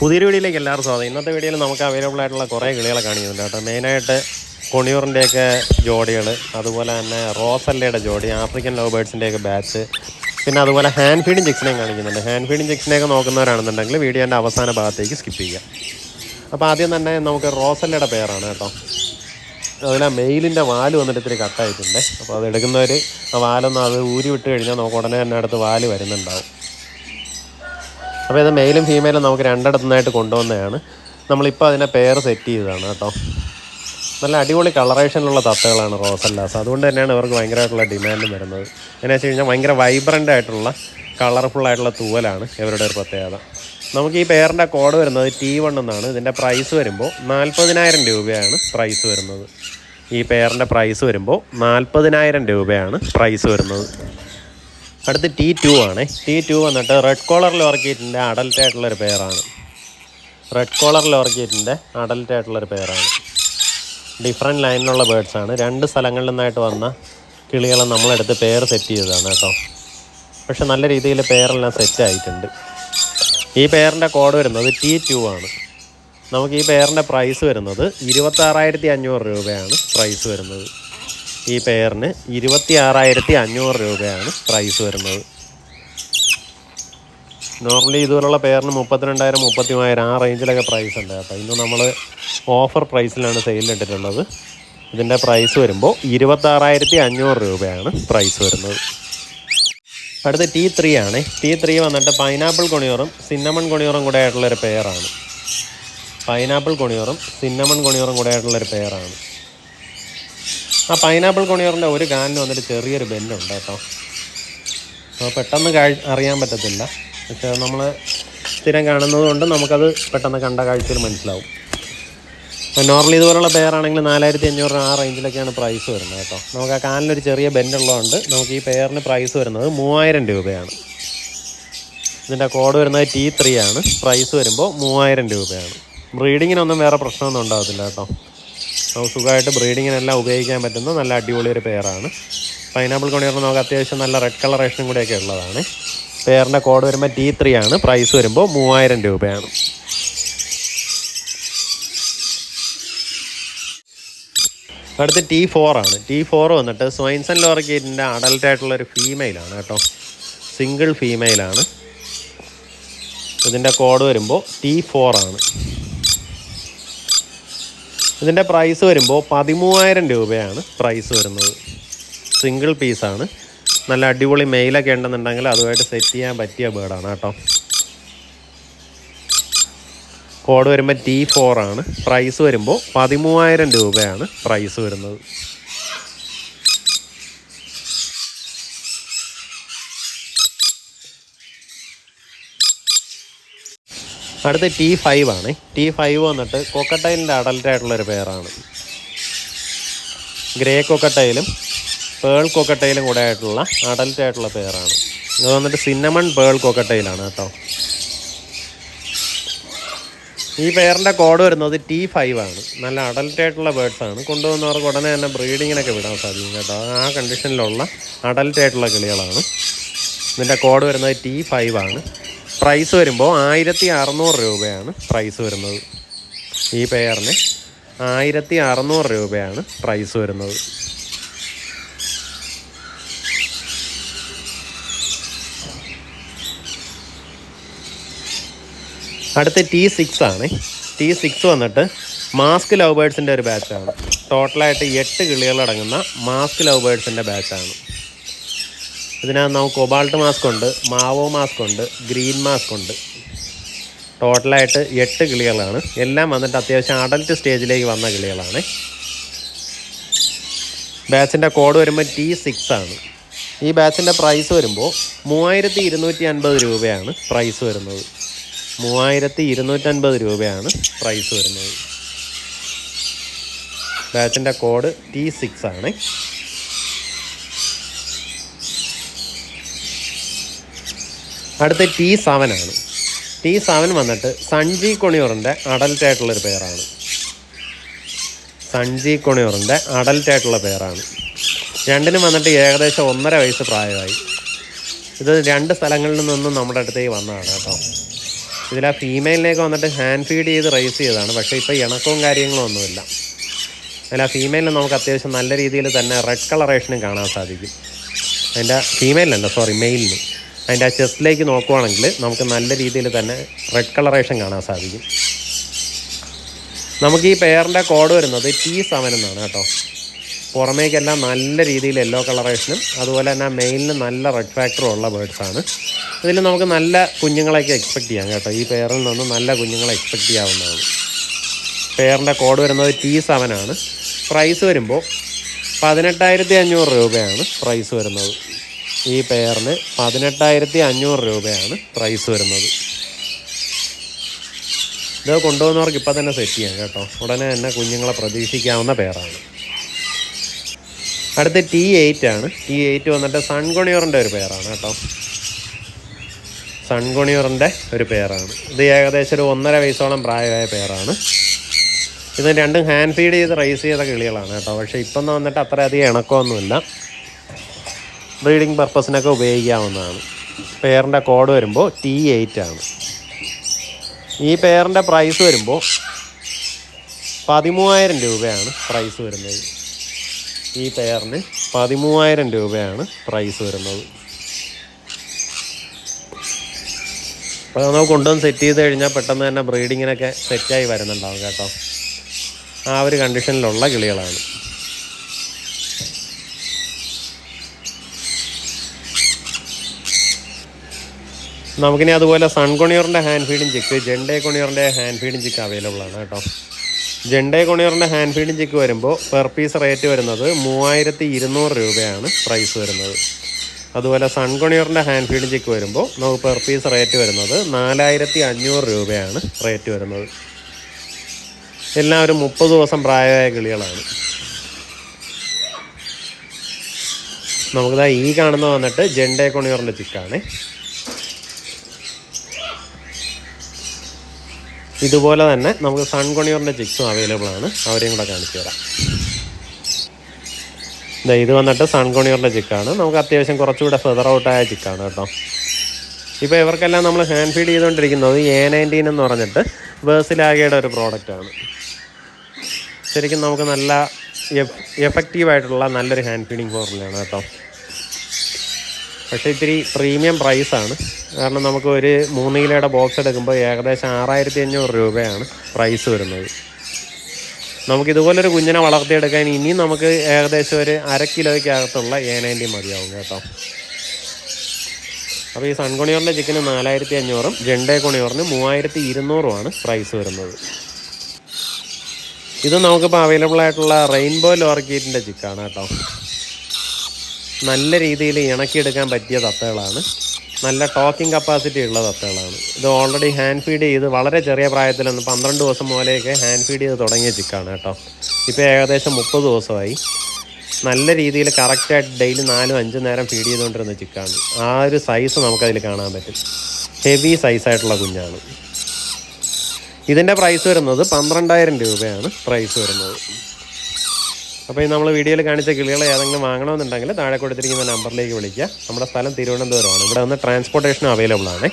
പുതിയൊരു വീഡിയോയിലേക്ക് എല്ലാവരും സ്വാഗതം. ഇന്നത്തെ വീഡിയോയിൽ നമുക്ക് അവൈലബിൾ ആയിട്ടുള്ള കുറേ കിളികളെ കാണിക്കുന്നുണ്ട് കേട്ടോ. മെയിനായിട്ട് കൊണിയൂറിന്റെയൊക്കെ ജോഡികൾ അതുപോലെ തന്നെ റോസല്ലയുടെ ജോഡി ആഫ്രിക്കൻ ലവ് ബേഡ്സിന്റെയൊക്കെ ബാച്ച് പിന്നെ അതുപോലെ ഹാൻഡ് ഫീഡിങ് ചിക്സിനെയും കാണിക്കുന്നുണ്ട് ഹാൻഡ് ഫീഡിങ് ചിക്സിനെയൊക്കെ നോക്കുന്നവരാണെന്നുണ്ടെങ്കിൽ വീഡിയോന്റെ അവസാന ഭാഗത്തേക്ക് സ്കിപ്പ് ചെയ്യുക. അപ്പോൾ ആദ്യം തന്നെ നമുക്ക് റോസല്ലയുടെ പേരാണ് കേട്ടോ. അതിൽ ആ മെയിലിന്റെ വാൽ വന്നിട്ട് ഇത്തിരി കട്ടായിട്ടുണ്ട് അപ്പോൾ അത് എടുക്കുന്നവർ ആ വാലൊന്നും അത് ഊരി വിട്ട് കഴിഞ്ഞാൽ നമുക്ക് ഉടനെ തന്നെ അടുത്ത് വാൽ വരുന്നുണ്ടാവും. അപ്പോൾ ഇത് മെയിലും ഫീമെയിലും നമുക്ക് രണ്ടിടത്തു നിന്നായിട്ട് കൊണ്ടുവന്നതാണ്. നമ്മളിപ്പോൾ അതിന്റെ പേര് സെറ്റ് ചെയ്തതാണ് കേട്ടോ. നല്ല അടിപൊളി കളറേഷനിലുള്ള തത്തകളാണ് റോസല്ലാസ് അതുകൊണ്ട് തന്നെയാണ് ഇവർക്ക് ഭയങ്കരമായിട്ടുള്ള ഡിമാൻഡ് വരുന്നത്. എന്നു വെച്ച് കഴിഞ്ഞാൽ ഭയങ്കര വൈബ്രന്റ് ആയിട്ടുള്ള കളർഫുൾ ആയിട്ടുള്ള തൂവലാണ് ഇവരുടെ ഒരു പ്രത്യേകത. നമുക്ക് ഈ പേരിന്റെ കോഡ് വരുന്നത് ടി വൺ എന്നാണ്. ഇതിന്റെ പ്രൈസ് വരുമ്പോൾ നാൽപ്പതിനായിരം രൂപയാണ് പ്രൈസ് വരുന്നത്. ഈ പേരിന്റെ പ്രൈസ് വരുമ്പോൾ നാൽപ്പതിനായിരം രൂപയാണ് പ്രൈസ് വരുന്നത്. അടുത്ത് ടി ടു ആണ്. ടി ടു വന്നിട്ട് റെഡ് കോളറിൽ ലോർക്കീറ്റിന്റെ അഡൽറ്റ് ആയിട്ടുള്ളൊരു പേരാണ് റെഡ് കോളറിൽ ലോർക്കീറ്റിന്റെ അഡൽറ്റ് ആയിട്ടുള്ളൊരു പേരാണ് ഡിഫറെന്റ് ലൈനിലുള്ള ബേഡ്സാണ് രണ്ട് സ്ഥലങ്ങളിൽ നിന്നായിട്ട് വന്ന കിളികളെ നമ്മളെടുത്ത് പേര് സെറ്റ് ചെയ്തതാണ് കേട്ടോ. പക്ഷെ നല്ല രീതിയിൽ പേരെല്ലാം സെറ്റ് ആയിട്ടുണ്ട്. ഈ പേരിന്റെ കോഡ് വരുന്നത് ടി ടു ആണ്. നമുക്ക് ഈ പേരിന്റെ പ്രൈസ് വരുന്നത് ഇരുപത്താറായിരത്തി അഞ്ഞൂറ് രൂപയാണ് പ്രൈസ് വരുന്നത്. ഈ പെയറിന് ഇരുപത്തി ആറായിരത്തി അഞ്ഞൂറ് രൂപയാണ് പ്രൈസ് വരുന്നത്. നോർമലി ഇതുപോലുള്ള പെയറിന് മുപ്പത്തിരണ്ടായിരം മുപ്പത്തി മൂവായിരം ആ റേഞ്ചിലൊക്കെ പ്രൈസ് ഉണ്ട്. അപ്പോൾ ഇന്ന് നമ്മൾ ഓഫർ പ്രൈസിലാണ് സെയിലിട്ടിട്ടുള്ളത് ഇതിന്റെ പ്രൈസ് വരുമ്പോൾ ഇരുപത്താറായിരത്തി അഞ്ഞൂറ് രൂപയാണ് പ്രൈസ് വരുന്നത്. അടുത്ത ടി ത്രീ ആണ്. ടി ത്രീ വന്നിട്ട് പൈനാപ്പിൾ കൊണിയോറും സിന്നമൺ കൊണിയോറും കൂടെ ആയിട്ടുള്ളൊരു പെയറാണ് പൈനാപ്പിൾ കൊണിയോറും സിന്നമൺ കൊണിയോറും കൂടെ ആയിട്ടുള്ളൊരു പെയറാണ് ആ പൈനാപ്പിൾ കൊണിയറിന്റെ ഒരു കാലിന് വന്നിട്ട് ചെറിയൊരു ബെല്ലുണ്ട് കേട്ടോ. അപ്പോൾ പെട്ടെന്ന് അറിയാൻ പറ്റത്തില്ല. പക്ഷേ നമ്മൾ സ്ഥിരം കാണുന്നത് കൊണ്ട് നമുക്കത് പെട്ടെന്ന് കണ്ട കാഴ്ചയിൽ മനസ്സിലാവും. നോർമലി ഇതുപോലുള്ള പെയറാണെങ്കിൽ നാലായിരത്തി അഞ്ഞൂറ് ആ റേഞ്ചിലൊക്കെയാണ് പ്രൈസ് വരുന്നത് കേട്ടോ. നമുക്ക് ആ കാലിനൊരു ചെറിയ ബെൻഡുള്ളതുകൊണ്ട് നമുക്ക് ഈ പെയറിന് പ്രൈസ് വരുന്നത് മൂവായിരം രൂപയാണ്. ഇതിന്റെ കോഡ് വരുന്നത് ടി ത്രീ ആണ്. പ്രൈസ് വരുമ്പോൾ മൂവായിരം രൂപയാണ്. ബ്രീഡിങ്ങിനൊന്നും വേറെ പ്രശ്നമൊന്നും ഉണ്ടാകത്തില്ല കേട്ടോ. നമുക്ക് സുഖമായിട്ട് ബ്രീഡിങ്ങിനെല്ലാം ഉപയോഗിക്കാൻ പറ്റുന്ന നല്ല അടിപൊളി ഒരു പെയറാണ് പൈനാപ്പിൾ കൊണിയർ നമുക്ക് അത്യാവശ്യം നല്ല റെഡ് കളറേഷനും കൂടെയൊക്കെ ഉള്ളതാണ്. പെയറിന്റെ കോഡ് വരുമ്പോൾ ടി ത്രീ ആണ്. പ്രൈസ് വരുമ്പോൾ മൂവായിരം രൂപയാണ്. അടുത്ത് ടി ഫോർ ആണ്. ടി ഫോർ വന്നിട്ട് സ്വൈൻസൺ ലോറക്കേറ്റിന്റെ അഡൽട്ട് ആയിട്ടുള്ള ഒരു ഫീമെയിലാണ് കേട്ടോ. സിംഗിൾ ഫീമെയിലാണ് ഇതിന്റെ കോഡ് വരുമ്പോൾ ടി ഫോർ ആണ്. ഇതിന്റെ പ്രൈസ് വരുമ്പോൾ പതിമൂവായിരം രൂപയാണ് പ്രൈസ് വരുന്നത്. സിംഗിൾ പീസാണ് നല്ല അടിപൊളി മെയിലൊക്കെ ഉണ്ടെന്നുണ്ടെങ്കിൽ അതുമായിട്ട് സെറ്റ് ചെയ്യാൻ പറ്റിയ ബേഡാണ് കേട്ടോ. കോഡ് വരുമ്പോൾ ടി ഫോർ ആണ്. പ്രൈസ് വരുമ്പോൾ പതിമൂവായിരം രൂപയാണ് പ്രൈസ് വരുന്നത്. അടുത്ത ടി ഫൈവ് ആണ്. ടി ഫൈവ് വന്നിട്ട് കൊക്കട്ടൈലിന്റെ അഡൽട്ട് ആയിട്ടുള്ളൊരു പേരാണ് ഗ്രേ കൊക്കട്ടൈലും പേൾ കൊക്കട്ടൈലും കൂടെ ആയിട്ടുള്ള അഡൽട്ട് ആയിട്ടുള്ള പേരാണ് ഇത് വന്നിട്ട് സിന്നമൺ പേൾ കൊക്കട്ടൈലാണ് കേട്ടോ. ഈ പെയറിന്റെ കോഡ് വരുന്നത് ടി ഫൈവ് ആണ്. നല്ല അഡൽട്ട് ആയിട്ടുള്ള ബേർഡ്സ് ആണ്. കൊണ്ടുവന്നവർക്ക് ഉടനെ തന്നെ ബ്രീഡിങ്ങിനൊക്കെ വിടാൻ സാധിക്കും കേട്ടോ. ആ കണ്ടീഷനിലുള്ള അഡൽട്ട് ആയിട്ടുള്ള കിളികളാണ്. ഇതിന്റെ കോഡ് വരുന്നത് ടി ഫൈവ് ആണ്. പ്രൈസ് വരുമ്പോൾ ആയിരത്തി അറുന്നൂറ് രൂപയാണ് പ്രൈസ് വരുന്നത്. ഈ പെയറിന് ആയിരത്തി അറുന്നൂറ് രൂപയാണ് പ്രൈസ് വരുന്നത്. അടുത്ത ടി സിക്സ് ആണ്. ടി സിക്സ് വന്നിട്ട് മാസ്ക് ലവ് ബേഡ്സിന്റെ ഒരു ബാച്ചാണ് ടോട്ടലായിട്ട് എട്ട് കിളികളടങ്ങുന്ന മാസ്ക് ലവ് ബേഡ്സിന്റെ ബാച്ചാണ് ഇതിനകത്ത് നമുക്ക് കൊബാൾട്ട് മാസ്ക് ഉണ്ട് മാവോ മാസ്ക് ഉണ്ട് ഗ്രീൻ മാസ്ക് ഉണ്ട്. ടോട്ടലായിട്ട് എട്ട് കിളികളാണ്. എല്ലാം വന്നിട്ട് അത്യാവശ്യം അഡൽറ്റ് സ്റ്റേജിലേക്ക് വന്ന കിളികളാണ്. ബാച്ചിന്റെ കോഡ് വരുമ്പോൾ ടി സിക്സ് ആണ്. ഈ ബാച്ചിന്റെ പ്രൈസ് വരുമ്പോൾ മൂവായിരത്തി ഇരുന്നൂറ്റി അൻപത് രൂപയാണ് പ്രൈസ് വരുന്നത്. മൂവായിരത്തി ഇരുന്നൂറ്റൻപത് രൂപയാണ് പ്രൈസ് വരുന്നത്. ബാച്ചിന്റെ കോഡ് ടി സിക്സ് ആണ്. അടുത്ത ടി ആണ്. ടി സെവൻ വന്നിട്ട് സഞ്ജി കൊണിയൂറിന്റെ അഡൽറ്റ് ആയിട്ടുള്ളൊരു പേരാണ്. സഞ്ജി കൊണിയൂറിന്റെ അഡൽറ്റ് ആയിട്ടുള്ള പേരാണ്. രണ്ടിനും വന്നിട്ട് ഏകദേശം ഒന്നര വയസ്സ് പ്രായമായി. ഇത് രണ്ട് സ്ഥലങ്ങളിൽ നിന്നും നമ്മുടെ അടുത്തേക്ക് വന്നതാണ് കേട്ടോ. ഇതിൽ ആ ഫീമെയിലിലേക്ക് വന്നിട്ട് ഹാൻഡ് ഫീഡ് ചെയ്ത് റൈസ് ചെയ്തതാണ്. പക്ഷേ ഇപ്പോൾ ഇണക്കവും കാര്യങ്ങളും ഒന്നുമില്ല. അതിൽ ആ ഫീമെയിലിന് നമുക്ക് അത്യാവശ്യം നല്ല രീതിയിൽ തന്നെ റെഡ് കളറേഷനും കാണാൻ സാധിക്കും. അതിന്റെ ഫീമെയിലല്ല സോറി മെയിലിന് അതിന്റെ ആ ചെസ്റ്റിലേക്ക് നോക്കുവാണെങ്കിൽ നമുക്ക് നല്ല രീതിയിൽ തന്നെ റെഡ് കളറേഷൻ കാണാൻ സാധിക്കും. നമുക്ക് ഈ പെയറിന്റെ കോഡ് വരുന്നത് ടി സെവൻ എന്നാണ് കേട്ടോ. പുറമേക്കെല്ലാം നല്ല രീതിയിൽ യെല്ലോ കളറേഷനും അതുപോലെ തന്നെ മെയിലിന് നല്ല റെഡ് ഫാക്ടറും ഉള്ള ബേഡ്സാണ് ഇതിൽ നമുക്ക് നല്ല കുഞ്ഞുങ്ങളെയൊക്കെ എക്സ്പെക്റ്റ് ചെയ്യാം കേട്ടോ. ഈ പെയറിൽ നിന്ന് നല്ല കുഞ്ഞുങ്ങളെ എക്സ്പെക്റ്റ് ചെയ്യാവുന്നതാണ്. പെയറിന്റെ കോഡ് വരുന്നത് ടി സെവൻ ആണ്. പ്രൈസ് വരുമ്പോൾ പതിനെട്ടായിരത്തി അഞ്ഞൂറ് രൂപയാണ് പ്രൈസ് വരുന്നത്. ഈ പെയറിന് പതിനെട്ടായിരത്തി അഞ്ഞൂറ് രൂപയാണ് പ്രൈസ് വരുന്നത്. ഇത് കൊണ്ടുപോകുന്നവർക്ക് ഇപ്പം തന്നെ സെറ്റ് ചെയ്യാം കേട്ടോ. ഉടനെ തന്നെ കുഞ്ഞുങ്ങളെ പ്രതീക്ഷിക്കാവുന്ന പെയറാണ് അടുത്ത് ടി എയ്റ്റ് ആണ്. ടി എയ്റ്റ് വന്നിട്ട് സൺകൊണിയോറിന്റെ ഒരു പെയറാണ് കേട്ടോ. സൺകൊണിയോറിന്റെ ഒരു പെയറാണ് ഇത് ഏകദേശം ഒരു ഒന്നര വയസ്സോളം പ്രായമായ പെയറാണ് ഇത് രണ്ടും ഹാൻഡ് ഫീഡ് ചെയ്ത് റൈസ് ചെയ്ത കിളികളാണ് കേട്ടോ. പക്ഷേ ഇപ്പം വന്നിട്ട് അത്രയധികം ഇണക്കമൊന്നുമില്ല. ബ്രീഡിംഗ് പർപ്പസിനൊക്കെ ഉപയോഗിക്കാവുന്നതാണ്. പെയറിന്റെ കോഡ് വരുമ്പോൾ ടി എയ്റ്റ് ആണ്. ഈ പെയറിന്റെ പ്രൈസ് വരുമ്പോൾ പതിമൂവായിരം രൂപയാണ് പ്രൈസ് വരുന്നത്. ഈ പെയറിന് പതിമൂവായിരം രൂപയാണ് പ്രൈസ് വരുന്നത്. അപ്പോൾ നമുക്ക് കൊണ്ടുവന്ന് സെറ്റ് ചെയ്ത് കഴിഞ്ഞാൽ പെട്ടെന്ന് തന്നെ ബ്രീഡിങ്ങിനൊക്കെ സെറ്റായി വരുന്നുണ്ടാവും കേട്ടോ. ആ ഒരു കണ്ടീഷനിലുള്ള കിളികളാണ്. നമുക്കിനി അതുപോലെ സൺ കൊണിയറിന്റെ ഹാൻഡ് ഫീഡിങ് ചിക്ക് ജെൻഡേ കൊണിയറിന്റെ ഹാൻഡ് ഫീഡിങ് ചിക്ക് അവൈലബിൾ ആണ് കേട്ടോ. ജെൻഡേ കൊണിയറിന്റെ ഹാൻഡ് ഫീഡിങ് ചിക്ക് വരുമ്പോൾ പെർ പീസ് റേറ്റ് വരുന്നത് മൂവായിരത്തി ഇരുന്നൂറ് രൂപയാണ് പ്രൈസ് വരുന്നത്. അതുപോലെ സൺ കൊണിയറിന്റെ ഹാൻഡ് ഫീഡിങ് ചിക്ക് വരുമ്പോൾ നമുക്ക് പെർ പീസ് റേറ്റ് വരുന്നത് നാലായിരത്തി അഞ്ഞൂറ് രൂപയാണ് റേറ്റ് വരുന്നത്. എല്ലാം ഒരു മുപ്പത് ദിവസം പ്രായമായ കിളികളാണ്. നമുക്കിതാ ഈ കാണുന്ന വന്നിട്ട് ജെൻഡേ കൊണിയറിന്റെ ചിക്കാണ് ഇതുപോലെ തന്നെ നമുക്ക് സൺകൊണിയറിന്റെ ചിക്സും അവൈലബിൾ ആണ്. അവരെയും കൂടെ കാണിച്ചു തരാം. ഇത് വന്നിട്ട് സൺകൊണിയറിന്റെ ചിക്കാണ്. നമുക്ക് അത്യാവശ്യം കുറച്ചുകൂടെ ഫെതർ ഔട്ടായ ചിക്കാണ് കേട്ടോ. ഇപ്പോൾ ഇവർക്കെല്ലാം നമ്മൾ ഹാൻഡ് ഫീഡ് ചെയ്തുകൊണ്ടിരിക്കുന്നത് എ നയന്റീൻ എന്ന് പറഞ്ഞിട്ട് വേഴ്സിലാഗയുടെ ഒരു പ്രോഡക്റ്റാണ് ശരിക്കും നമുക്ക് നല്ല എഫക്റ്റീവായിട്ടുള്ള നല്ലൊരു ഹാൻഡ് ഫീഡിങ് ഫോർമുലയാണ് കേട്ടോ. പക്ഷേ ഇത്തിരി പ്രീമിയം പ്രൈസാണ് കാരണം നമുക്ക് ഒരു മൂന്ന് കിലോയുടെ ബോക്സ് എടുക്കുമ്പോൾ ഏകദേശം ആറായിരത്തി അഞ്ഞൂറ് രൂപയാണ് പ്രൈസ് വരുന്നത്. നമുക്ക് ഇതുപോലൊരു കുഞ്ഞിനെ വളർത്തിയെടുക്കാൻ ഇനിയും നമുക്ക് ഏകദേശം ഒരു അര കിലോയ്ക്കകത്തുള്ള എ നയന്റി മതിയാവും കേട്ടോ. അപ്പോൾ ഈ സൺകുണിയോറിന്റെ ചിക്കന് നാലായിരത്തി അഞ്ഞൂറും ജെണ്ടേ കുണിയോറിന് മൂവായിരത്തി ഇരുന്നൂറുമാണ് പ്രൈസ് വരുന്നത്. ഇത് നമുക്കിപ്പോൾ അവൈലബിൾ ആയിട്ടുള്ള റെയിൻബോ ലോർക്കീറ്റിന്റെ ചിക്കാണ് കേട്ടോ. നല്ല രീതിയിൽ ഇണക്കിയെടുക്കാൻ പറ്റിയ തത്തകളാണ്. നല്ല ടോക്കിംഗ് കപ്പാസിറ്റി ഉള്ള തത്തകളാണ്. ഇത് ഓൾറെഡി ഹാൻഡ് ഫീഡ് ചെയ്ത് വളരെ ചെറിയ പ്രായത്തിലൊന്ന് പന്ത്രണ്ട് ദിവസം മുതലെയൊക്കെ ഹാൻഡ് ഫീഡ് ചെയ്ത് തുടങ്ങിയ ചിക്കാണ് കേട്ടോ. ഇപ്പോൾ ഏകദേശം മുപ്പത് ദിവസമായി. നല്ല രീതിയിൽ കറക്റ്റായിട്ട് ഡെയിലി നാലും അഞ്ചും നേരം ഫീഡ് ചെയ്തുകൊണ്ടിരുന്ന ചിക്കാണ്. ആ ഒരു സൈസ് നമുക്കതിൽ കാണാൻ പറ്റും. ഹെവി സൈസായിട്ടുള്ള കുഞ്ഞാണ്. ഇതിന്റെ പ്രൈസ് വരുന്നത് പന്ത്രണ്ടായിരം രൂപയാണ് പ്രൈസ് വരുന്നത്. അപ്പോൾ ഈ നമ്മൾ വീഡിയോയിൽ കാണിച്ച കിളികളെ ഏതെങ്കിലും വാങ്ങണമെന്നുണ്ടെങ്കിൽ താഴെ കൊടുത്തിരിക്കുന്ന നമ്പറിലേക്ക് വിളിക്കുക. നമ്മുടെ സ്ഥലം തിരുവനന്തപുരമാണ്. ഇവിടെ വന്ന് ട്രാൻസ്പോർട്ടേഷനും അവൈലബിൾ ആണ്.